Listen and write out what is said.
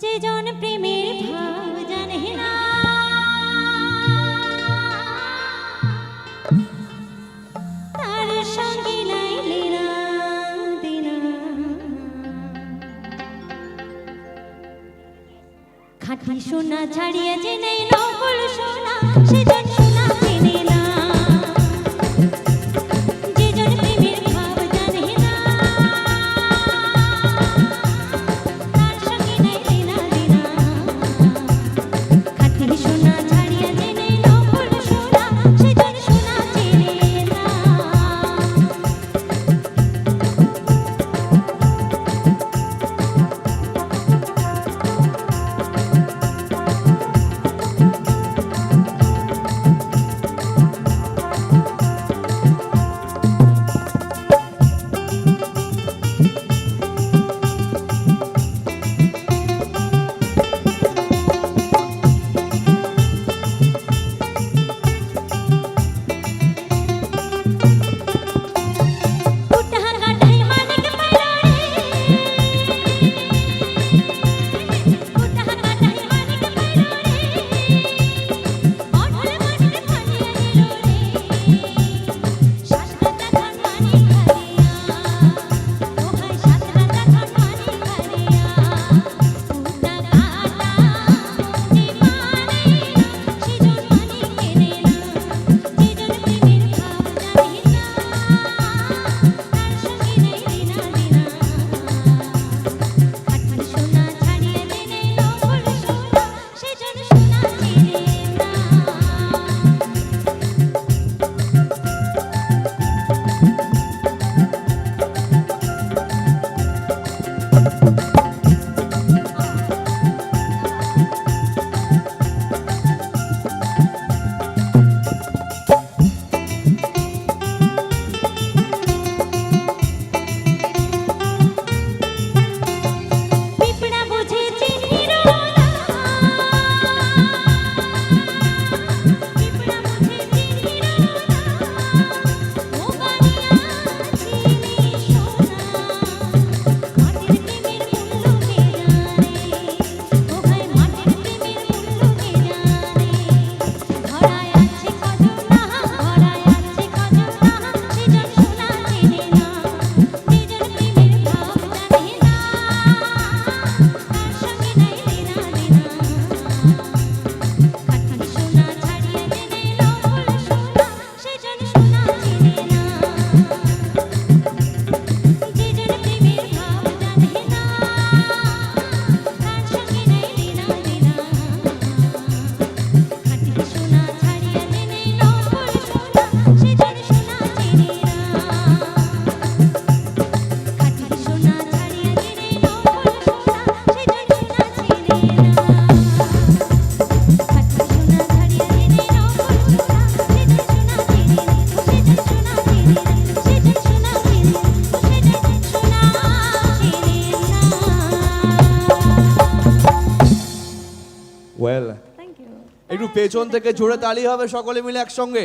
যেজন প্রেমের ভাব জানে না তার সঙ্গে সোনা ছাড়িয়ে নেই নকল সোনা ওয়েল একটু পেছন থেকে জোরে তালি হবে সকলে মিলে একসঙ্গে।